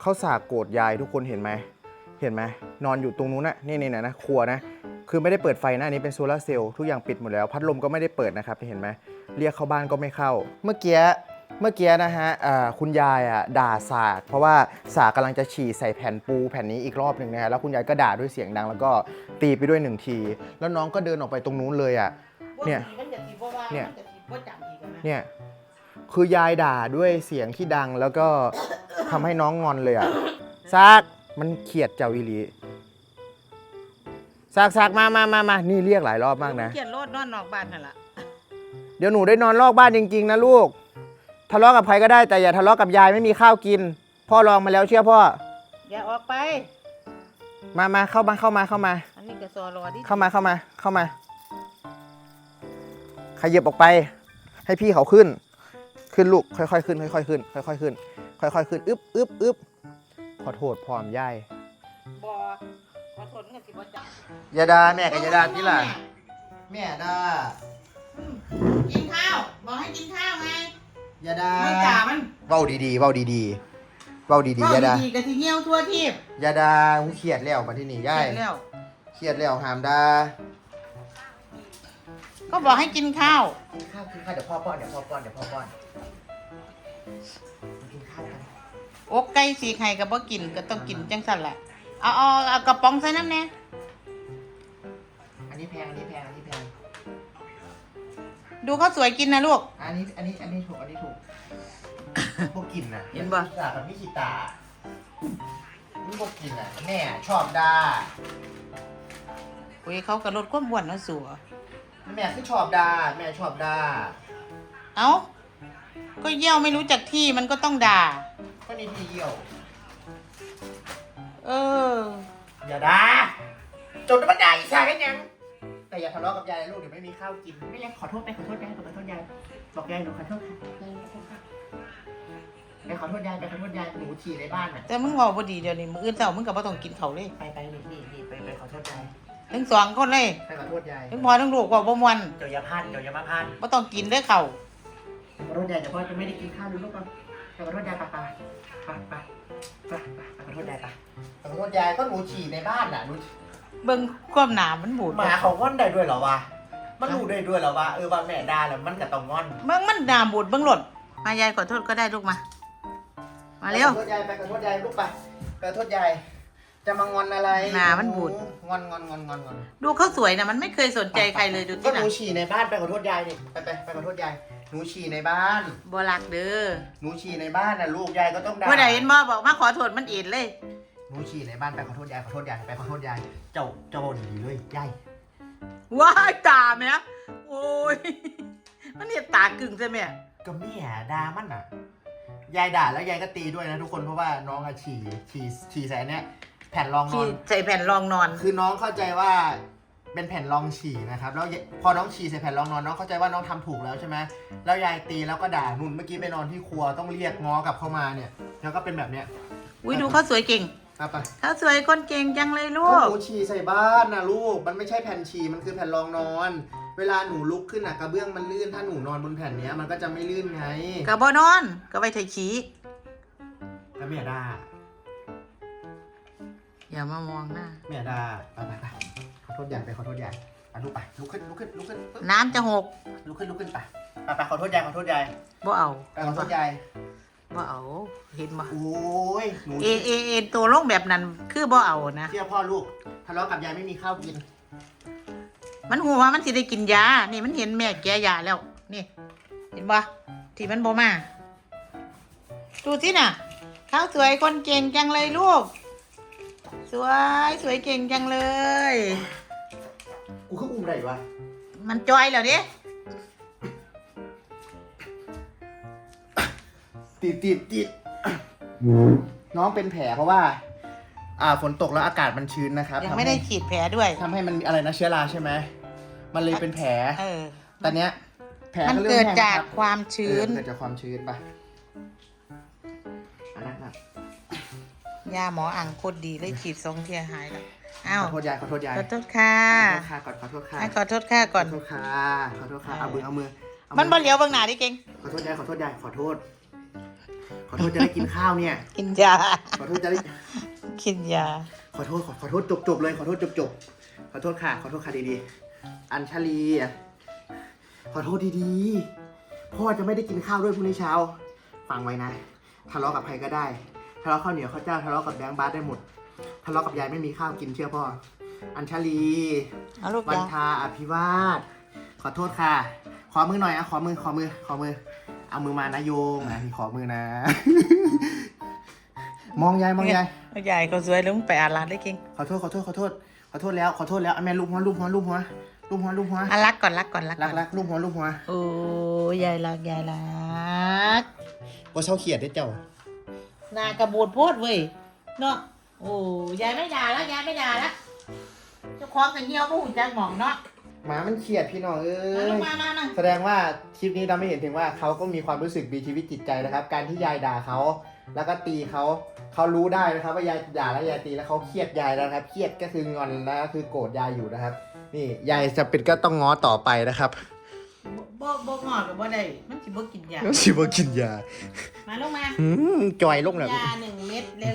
เขาสากโกรธยายทุกคนเห็นไหมเห็นไหมนอนอยู่ตรงนู้นนะนี่นี่นะนะครัวนะ คือไม่ได้เปิดไฟนะอันนี้เป็นโซลาร์เซลล์ทุกอย่างปิดหมดแล้ว พัดลมก็ไม่ได้เปิดนะครับเห็นไหมเรียกเข้าบ้านก็ไม่เข้า เมื่อกี้เมื่อกี้นะฮะคุณยายอะด่าสากเพราะว่าสากกำลังจะฉี่ใส่แผ่นปูแผ่นนี้อีกรอบหนึ่งนะฮะแล้วคุณยายก็ด่าด้วยเสียงดัง แล้วก็ตีไปด้วยหนึ่งที แล้วน้องก็เดินออกไปตรงนู้นเลยอะเนี่ยมันจะเนี่ยมันจะสิบ่จำอีกอะนะเนี่ยคือยายด่าด้วยเสียงที่ดังแล้วก็ ทำให้น้องงอนเลยอะซากมันเขียดเจ้าอีหลีซากซากมามามามานี่เรียกหลายรอบมากนะเขียนโลดนอนนอกบ้านนั่นล่ะเดี๋ยวหนูได้นอนลอกบ้านจริงๆนะลูก ทะเลาะกับใครก็ได้แต่อย่าทะเลาะกับยายไม่มีข้าวกิน พ่อลองมาแล้วเชื่อพ่อ อย่าออกไป มามาเข้ามาเข้ามาเข้ามา อันนี้ก็ซอรอดิเข้ามาเข้ามาเข้ามา ขยับออกไป ให้พี่เขาขึ้น ขึ้นลูกค่อยๆขึ้น ค่อยๆขึ้น ค่อยๆขึ้น ค่อยๆขึ้นอึ๊บอึ๊บอึ๊บขอโทษพร้อมยายบ่ขอโทษมันก็สิบ่จำยาดาแม่กับยาดาที่ล่ะแม่ดากินข้าว บอกให้กินข้าวไงยาดาไม่จ่ามันเว้าดีๆเว้าดีๆเว้าดีๆยาดาดีๆก็สิเหี่ยวทั่วทีบยาดาหูเครียดแล้วมาที่นี่ยายเสร็จแล้วเครียดแล้วหามดาก็บอกให้กินข้าวกินข้าวกินข้าวเดี๋ยวพ่อป้อนเดี๋ยวพ่อป้อนเดี๋ยวพ่อป้อนกินข้าวกัน อกไก่สีไข่ก็บ่กินก็ต้องกินจังสั่นแหละเอาเอาเอากระป๋องใส่น้ำแน่อันนี้แพง อันนี้แพง อันนี้แพง ดูเขาวสวยกินนะลูก อันนี้ อันนี้ อันนี้ถูก อันนี้ถูกพวกกินนะเห็นปะพิซซ่ากับมิชิตานี่พวกกินอะแม่ชอบดาโอ้ยเขากระลดความอ้วนเนาะสัวแม่คือชอบดาแม่ชอบดาเอ้าก็เยี่ยวไม่รู้จักที่มันก็ต้องด่า ก็นี่ที่เยี่ยว เออ อย่าด่าจนมันด่าอีกากันยัง แต่อย่าทะเลาะกับยายนะลูกเดี๋ยวไม่มีข้าวกิน ไม่ยังขอโทษไปขอโทษยายขอโทษยายบอกยายหนูขอโทษค่ะไปขอโทษยายไปขอโทษยายหนูฉี่ในบ้านอะแต่มึงบอกบ่ดีเดี๋ยวนี้มึงอื่นเช้ามึงก็บ่ต้องกินเขาวเลยไปไปนี่นี่นี่ไปไปขอโทษยายทั้งสองคนเลยไปขอโทษยายทั้งพ่อทั้งลูกว่าบ่ม่วนเดี๋ยวอย่าพลาดเดี๋ยวอย่ามาพลาดบ่ต้องกินเด้อเขาวขอโทษยายเดี๋ยวพ่อจะไม่ได้กินข้าวดูลูกก่อนไป ขอโทษยายไปไปไปไปไปไปไปขอโทษยายปขอโทษยายก็หนูฉี่ในบ้านน่ะหนูเบิ่งความหนามันบูดหมาเขาง่อนได้ด้วยเหรอวะมันรู้ได้ด้วยเหรอวะเออว่าแม่ด่าแล้วมันก็ต้องงอนเบิ่งมันหนาบูดเบิ่งหลดมายายขอโทษก็ได้ลูกมา มาเร็วขอโทษยายไปขอโทษยายลูกไปขอโทษยายจะมางอนอะไรหนามันบูดงอนงอนงอนงอนงอนดูเขาสวยนะมันไม่เคยสนใจใครเลยดูที่หน่ะนูฉี่ในบ้านไปขอโทษยายนี่ไปไปไปขอโทษยาย หนูฉี่ในบ้านบ่รักเด้อหนูฉี่ในบ้านน่ะลูกยายก็ต้องด่าผู้ใดเห็นบ่บอกมาขอโทษมันเอ็นเลย หนูฉี่ในบ้านไปขอโทษยายขอโทษยายไปขอโทษยายเจ้าเจ้าดีๆเลยยายว้ายตาแม่โอ้ยมันเห็นตากึ่งใช่ไหมก็แม่ด่ามันน่ะ ยายด่าแล้วยายก็ตีด้วยนะทุกคนเพราะว่าน้องอะฉี่ฉี่ฉี่ใส่อันเนี้ยแผ่นรองนอที่นใส่แผ่นรองนอน คือน้องเข้าใจว่า เป็นแผ่นรองฉี่นะครับแล้วพอน้องฉี่ใส่แผ่นรองนอนน้องเข้าใจว่าน้องทำถูกแล้วใช่ไหมแล้วยายตีแล้วก็ด่านุ่นเมื่อกี้ไปนอนที่ครัวต้องเรียกง้อกลับเข้ามาเนี่ย แล้วก็เป็นแบบเนี้ยอุ้ยดูเขาสวยเก่งเอาไปเขาสวยคนเก่งจังเลยลูก็ก หนูฉี่ใส่บ้านนะลูก มันไม่ใช่แผ่นฉี่มันคือแผ่นรองนอน เวลาหนูลุกขึ้นอะกระเบื้องมันลื่นถ้าหนูนอนบนแผ่นเนี้ยมันก็จะไม่ลื่นไงกับบอนอนก็ไปไถขี้แล้วแม่ด่าอย่ามามองหน้าแม่ด่าไปไปไปขอโท ษยายไปขอโทษยายอะลุกไปลุกขึ้นลุกขึ้นลุกขึ้นน้ำจะหกลุกขึ้นลุกขึ้นไปไปไปขอโทษยายขอโทษยายบ่เอาไปขอโทษยายบ่เอาเห็นบ่โอ้ยหนูเอเอเอตัวลงแบบนั้นคือบ่เอานะเชื่อพ่อลูกทะเลาะกับยายไม่มีข้าวกิน มันหัวว่ามันสิได้กินยา นี่มันเห็นแม่แกยาแล้ว นี่ เห็นบ่ที่มันบ่มาดูสิน่ะข้าวสวยคนเก่งจังเลยลูก สวยสวยเก่งจังเลย กูคืออุ้มอะไรวะมันจอยแล้วดิติดติดติดน้องเป็นแผลเพราะว่า อ่าฝนตกแล้วอากาศมันชื้นนะครับยังไม่ได้ฉีดแผลด้วย ทำให้มันอะไรนะเชื้อราใช่ไหมมันเลยเป็นแผลเออ ตอนเนี้ย แผลมันริ่เกิดแห้งจากครับความชื้นเออเกิดจากความชื้นไปอันนั้นนะ ยาหมออ่างโคตรดีเลยฉีดสองเทียหายแล้ว อ้าวขอโทษยายขอโทษยายขอโทษค่ะขอโทษค่ะก่อนขอโทษค่ะให้ขอโทษค่ะก่อนขอโทษค่ะขอโทษค่ะเอามือเอามือเอามันบ่เหลียวเบางหน้าดิเก่งขอโทษยายขอโทษยายขอโทษ ขอโทษจะได้กินข้าวเนี่ย กินยาขอโทษจะได้กินยา ขอโทษขอขอโทษจบจบเลยขอโทษจบจบขอโทษค่ะ ขอโทษค่ะดีๆ อัญชลีอะขอโทษดีๆ พ่อจะไม่ได้กินข้าวด้วยพรุ่งนี้เช้า ฟังไว้นะ ทะเลาะกับใครก็ได้ ทะเลาะข้าวเหนียวข้าวเจ้า ทะเลาะกับแบงค์บาสได้หมด ทะเลาะกับยายไม่มีข้าวกินเชื่อพ่อ อัญชลีเอาลูกวันยาทาอภิวาสขอโทษค่ะ ขอมือหน่อยอะขอมือขอมือขอมือ เอามือมานะโยงนะนี่ขอมือนะ มองยายมองยายเอายายก็สวยแล้วมึงไปอาลาดได้เก่งขอโทษขอโทษขอโทษขอโทษแล้วขอโทษแล้วอะแม่ลูบหัวลูบหัวลูบหัวลูบหัวลูบหัวอะรักก่อนรักก่อนรักรัก่กอนรักลูบหัวลูบหัวโอ้ยายรักยายรักว่าเศร้าเขียดได้เจ้า หนากระบูดโพดเว้ยเนาะ โอ้ยายไม่ด่าแล้วยายไม่ด่าแล้วเจ้าของกันเหี่ยวก็หุ่นจังหมองเนาะหมามันเขียดพี่น้องเอ้มาลูยกมามามาแสดงว่าคลิปนี้ทำให้เห็นถึงว่าเขาก็มีความรู้สึกมีชีวิตจิตใจนะครับ การที่ยายด่าเขา แล้วก็ตีเขาเขารู้ได้นะครับ ว่ายายด่าแล้วยายตีแล้วเขาเครียดยายแล้วนะครับ เครียดก็คืองอนแล้วก็คือโกรธยายอยู่นะครับ นี่ยายจะเป็นก็ต้องง้อต่อไปนะครับบ่บ่งอกับบ่ได้มันสิบ่กินยาสิบ่กินยามาลูกมา อืมจอยลงแล้ว ยาหนึ่งเม็ดเร็ว